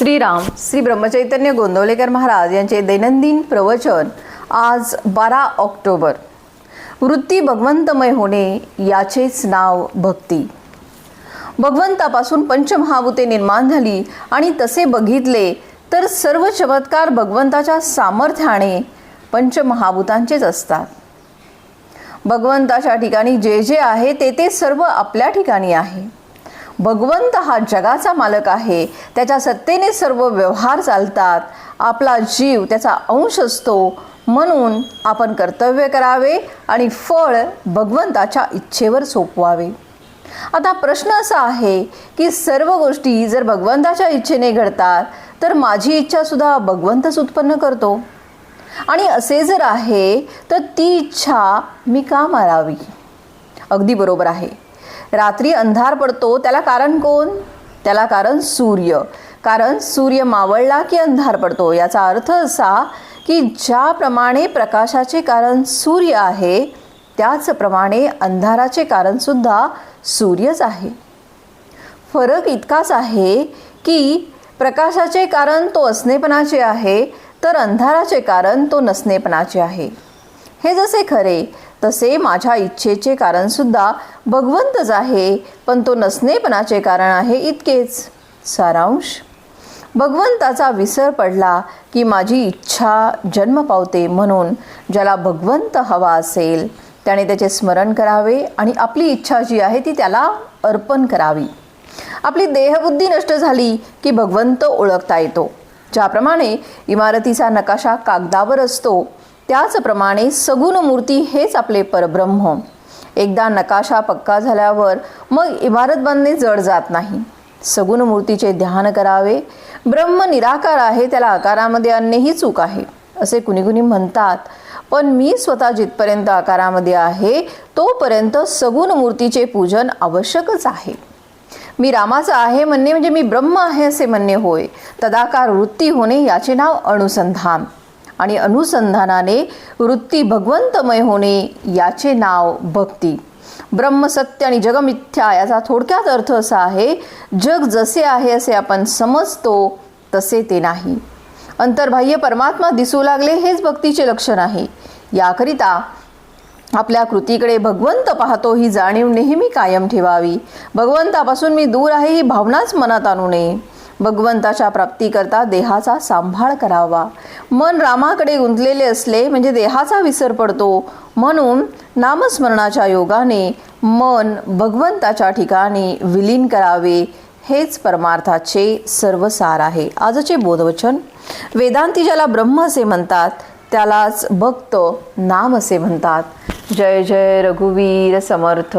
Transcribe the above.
श्रीराम श्री ब्रह्मचैतन्य गोंदवलेकर महाराज यांचे दैनंदिन प्रवचन आज बारा ऑक्टोबर. वृत्ती भगवंतमय होणे याचेच नाव भक्ती. भगवंतापासून पंचमहाभूते निर्माण झाली आणि तसे बघितले तर सर्व चमत्कार भगवंताच्या सामर्थ्याने पंचमहाभूतांचेच असतात. भगवंताच्या ठिकाणी जे जे आहे ते ते सर्व आपल्या ठिकाणी आहे. भगवंत हा जगाचा मालक आहे. त्याच्या सत्तेने सर्व व्यवहार चालतात. आपला जीव त्याचा अंश असतो. म्हणून आपण कर्तव्य करावे आणि फळ भगवंताच्या इच्छेवर सोपवावे. आता प्रश्न असा आहे की सर्व गोष्टी जर भगवंताच्या इच्छेने घडतात तर माझी इच्छा सुद्धा भगवंतच उत्पन्न करतो. आणि असे जर आहे तर ती इच्छा मी का मारावी? अगदी बरोबर आहे. रात्री अंधार पडतो त्याला कारण कोण? त्याला कारण सूर्य. कारण सूर्य मावळला की अंधार पडतो. याचा अर्थ असा की ज्याप्रमाणे प्रकाशाचे कारण सूर्य आहे त्याचप्रमाणे अंधाराचे कारणसुद्धा सूर्यच आहे. फरक इतकाच आहे की प्रकाशाचे कारण तो असणेपणाचे आहे तर अंधाराचे कारण तो नसणेपणाचे आहे. हे जसे खरे तसे माझ्या इच्छेचे कारणसुद्धा भगवंतच आहे पण तो नसणेपणाचे कारण आहे इतकेच. सारांश भगवंताचा विसर पडला की माझी इच्छा जन्म पावते म्हणून ज्याला भगवंत हवा असेल त्याने त्याचे स्मरण करावे आणि आपली इच्छा जी आहे ती त्याला अर्पण करावी. आपली देहबुद्धी नष्ट झाली की भगवंत ओळखता येतो. ज्याप्रमाणे इमारतीचा नकाशा कागदावर असतो त्याचप्रमाणे सगुण मूर्ती हेच आपले परब्रह्म. एकदा नकाशा पक्का झाल्यावर मग इमारत बांधणे जड जात नाही. सगुण मूर्तीचे ध्यान करावे. ब्रह्म निराकार आहे त्याला आकारामध्ये आणणेही चूक आहे असे कुणी कुणी म्हणतात. पण मी स्वतः जिथपर्यंत आकारामध्ये आहे तोपर्यंत सगुण मूर्तीचे पूजन आवश्यकच आहे. मी रामाचा आहे म्हणणे म्हणजे मी ब्रह्म आहे असे म्हणणे होय. तदाकार वृत्ती होणे याचे नाव अनुसंधान. आणि अनुसंधानाने वृत्ती भगवंतमय होणे याचे नाव भक्ती. ब्रह्मसत्य आणि जगमिथ्या याचा थोडक्यात अर्थ असा आहे जग जसे आहे असे आपण समजतो तसे ते नाही. अंतर्बाह्य परमात्मा दिसू लागले हेच भक्तीचे लक्षण आहे. याकरिता आपल्या कृतीकडे भगवंत पाहतो ही जाणीव नेहमी कायम ठेवावी. भगवंतापासून मी दूर आहे ही भावनाच मनात आणू नये. भगवंताच्या प्राप्तीकरता देहाचा सांभाळ करावा. मन रामाकडे गुंतलेले असले म्हणजे देहाचा विसर पडतो. म्हणून नामस्मरणाच्या योगाने मन भगवंताच्या ठिकाणी विलीन करावे. हेच परमार्थाचे सर्वसार आहे. आजचे बोधवचन. वेदांती ज्याला ब्रह्म असे म्हणतात त्यालाच भक्त नाम असे म्हणतात. जय जय रघुवीर समर्थ.